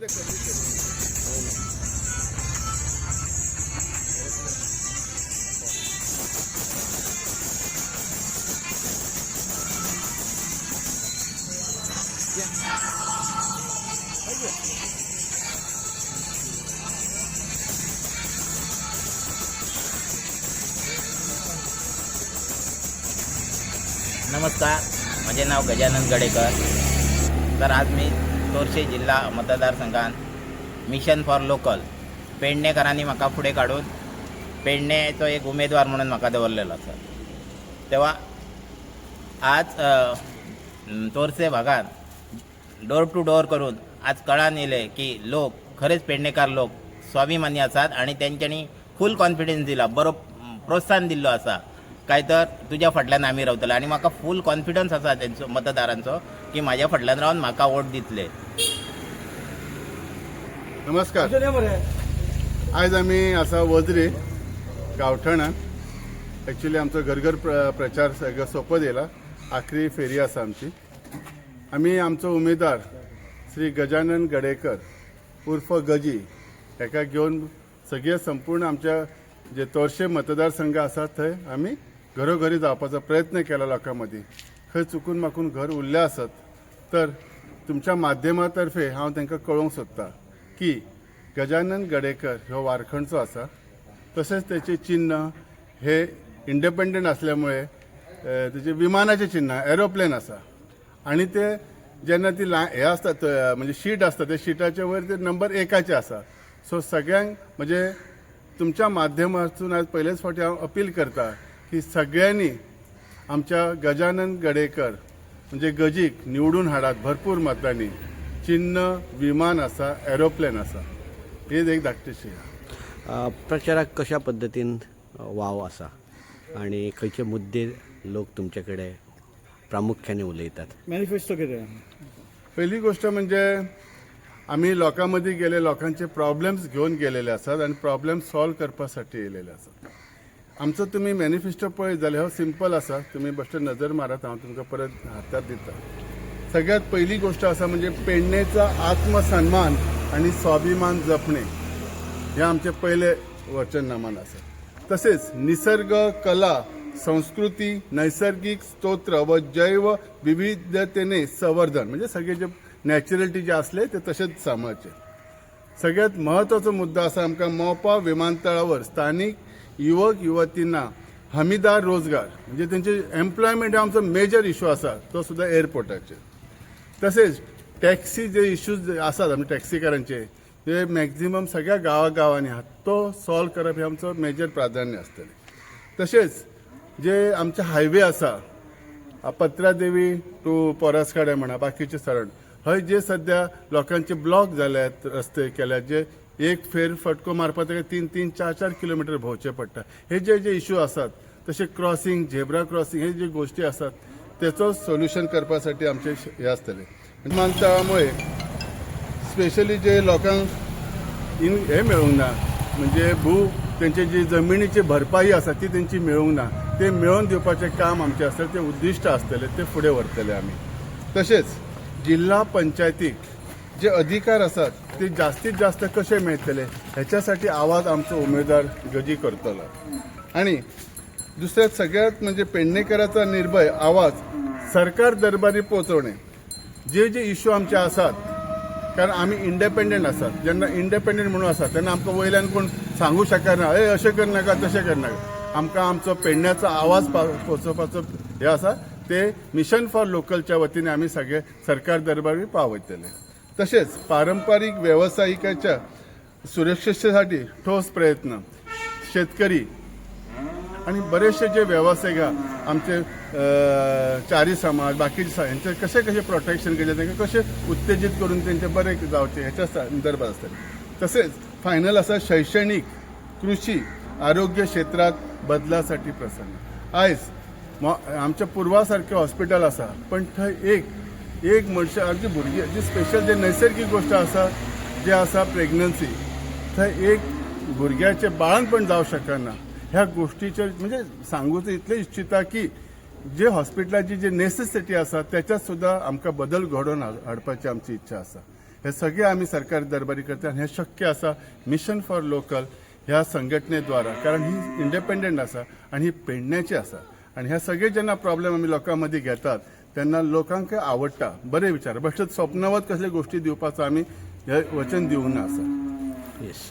नमस्कार माझे नाव गजानन गडेकर. तर आज मी तोरशे जिल्हा मतदारसंघात मिशन फॉर लोकल. पेडणेकरांनी म्हाका फुडें काडून पेडणेचो एक उमेदवार म्हणून म्हाका दवरलेलो आसा तेव्हा आज तोरसे भागात डोर टू डोर करून आज कळान येयले की लोक खरेच पेडणेकार लोक स्वाभिमानी आसात आणि तेंच्यांनी फूल कॉन्फिडन्स दिला बरो प्रोत्साहन दिल्लो आसा काय तर तुज्या फाटल्यान आमी रावतले आनी म्हाका फूल कॉन्फिडन्स आसा तेंचो मतदारांचो. की म्हाज्या फाटल्यान रावन म्हाका वोट दितले. नमस्कार. आज आम्ही असा वजरे गावठणान ॲक्च्युली आमचो घरघर प्र प्रचार सगळो सोंपत येयला आखरी फेरी आसा आमची. आमी आमचो उमेदवार श्री गजानन गडेकर उर्फ गजी हेका घेवन सगळे संपूर्ण आमच्या जे तोरशे मतदारसंघ आसा थंय आमी घरोघरी जावपाचो प्रयत्न केला लोकां मदीं खंय चुकून माकून घर उरले आसत तर तुमच्या माध्यमातर्फे हांव तांकां कळोवंक सोदतां की गजानन गडेकर ह्यो वारखंडचो आसा. तशेंच तेचें चिन्ह हे इंडिपेंडंट असल्यामुळे अ, विमानाचें चिन्ह एरोप्लेन आसा. आनी ते जेन्ना ती ला हे आसता म्हणजे शीट आसता त्या शिटाच्या वयर ते नंबर एकाचे आसा. सो सगळ्यांक म्हणजे तुमच्या माध्यमातून आज पयलेच फावटी हांव अपील करता की सगळ्यांनी आमच्या गजानन गडेकर म्हणजे गजीक निवडून हाडात भरपूर मतांनी चिन्ह विमान आसा एरोप्लेन आसा हेच एक धाकटेशी प्रचाराक कशा पद्दतीन वाव आसा आणि खंयचे मुद्दे लोक तुमचे कडेन प्रामुख्याने उलयतात? मॅनिफेस्टो कितें पहिली गोष्ट म्हणजे आम्ही लोकांमध्ये गेले लोकांचे प्रॉब्लेम्स घेऊन गेलेले असतात आणि प्रॉब्लेम सॉल्व करपासाठी येयलेले असतात. आमचो तुम्ही मॅनिफेस्टो पळय जाल्यार हो सिंपल आसा तुम्ही बश्ट नजर मारात हांव तुमकां परत हातात दिता. सगळ्यात पहिली गोष्ट आसा म्हणजे पेडणेचा आत्मसन्मान आणि स्वाभिमान जपणे. हे आमचे पहिले वचननामान आसा तसेच निसर्ग कला संस्कृती नैसर्गिक स्तोत्र व जैव विविधतेने संवर्धन म्हणजे सगळे जे नॅचरलिटी जे असले ते तसेच सांबाळचे सगळ्यात महत्त्वाचा मुद्दा असा आमकां मोपा विमानतळावर स्थानिक युवक युवतींना हमीदार रोजगार म्हणजे त्यांचे एम्प्लॉयमेंट हा आमचो मेजर इश्यू आसा तो सुद्धा एअरपोर्टाचेर तसेच टॅक्सी जे इश्यूज आसात आमी टॅक्सीकारांचे ते मॅक्झिमम सगळ्या गांवागांवांनी आहात तो सॉल्व करप हे आमचो मेजर प्राधान्य आसतलें तशेंच जे आमचे हायवे आसा पत्रादेवी टू पोरासकाडे म्हणा बाकीचे सरण हय जे सध्या लोकांचे ब्लॉक जाल्यात रस्ते केल्यात जे एक फेर फटको मारपाक तेका तीन तीन चार चार किलोमिटर भोंवचे पडटा हे जे जे इश्यू आसात तसे क्रॉसिंग झेब्रा क्रॉसिंग हे जे गोष्टी आसात त्याचो सोल्युशन करपासाठी आमचे हे आसतले विमानतळामुळे स्पेशली जे लोकांक इन हे मेळूंक ना म्हणजे भू त्यांची जी जमिनीची भरपाई आसा ती त्यांची मेळूंक ना ते मेळोवन दिवपाचें काम आमचें आसतलें तें उद्दिश्ट आसतलें ते फुडें व्हरतले आमी तशेंच जिल्हा पंचायतीक जे अधिकार आसात ते जास्तीत जास्त कसे मेळटले ह्याच्यासाठी आवाज आमचो उमेदवार गजी करतलो आणि दुसऱ्यात सगळ्यात म्हणजे पेडणेकरांचा निर्भय आवाज सरकार दरबारी पोहोचवणे. जे जे इश्यू आमचे आसात कारण आम्ही इंडिपेंडंट आसात जेन्ना इंडिपेंडंट म्हणून आसात तेन्ना आमकां वयल्यान कोण सांगू शकना ए अशें करनाका तशें करनाका आमकां आमचो पेडण्याचो आवाज पोचोवपाचो हे आसा ते मिशन फॉर लोकलच्या वतीने आम्ही सगळे सरकार दरबारी पावयतले. तसेच पारंपरिक व्यावसायिकाच्या सुरक्षेसाठी ठोस प्रयत्न शेतकरी आणि बरेचसे जे व्यावसायिक आमचे चारी समाज बाकीचे सा- यांचे कसे कसे प्रोटेक्शन केले तांकां कसे उत्तेजित करून त्यांचे बरे जावचे ह्याच्या संदर्भात असतात. तसेच फायनल असा शैक्षणिक कृषी आरोग्य क्षेत्रात बदलासाठी प्रसन्न आयज आमच्या पुर्वा सारखे हॉस्पिटल आसा पण थंय एक एक मनशाची भुरगी जी स्पेशल जे नैसर्गिक गोष्ट आसा जे आसा प्रेग्नन्सी थंय एक भुरग्याचे बाळणपण जावं शकना ह्या गोष्टीचे म्हणजे सांगूच इतले इच्छिता की जे हॉस्पिटलाची जी नेसेसिटी आसा त्याच्यात सुद्धा आमकां बदल घडोवन हाडपाची आमची इच्छा आसा हे सगळे आमी सरकार दरबारी करता आनी हे शक्य आसा मिशन फॉर लोकल ह्या संघटनेद्वारा कारण ही इंडिपेंडंट आसा आणि ही पेडण्याची आसा आणि ह्या सगळे जेन्ना प्रॉब्लेम आमी लोकां मदीं घेतात. तेन्ना लोकांक आवडटा बरे विचार. बट स्वप्नवत कसले गोष्टी दिवपाचो आमी हे वचन दिवंक ना आसा येस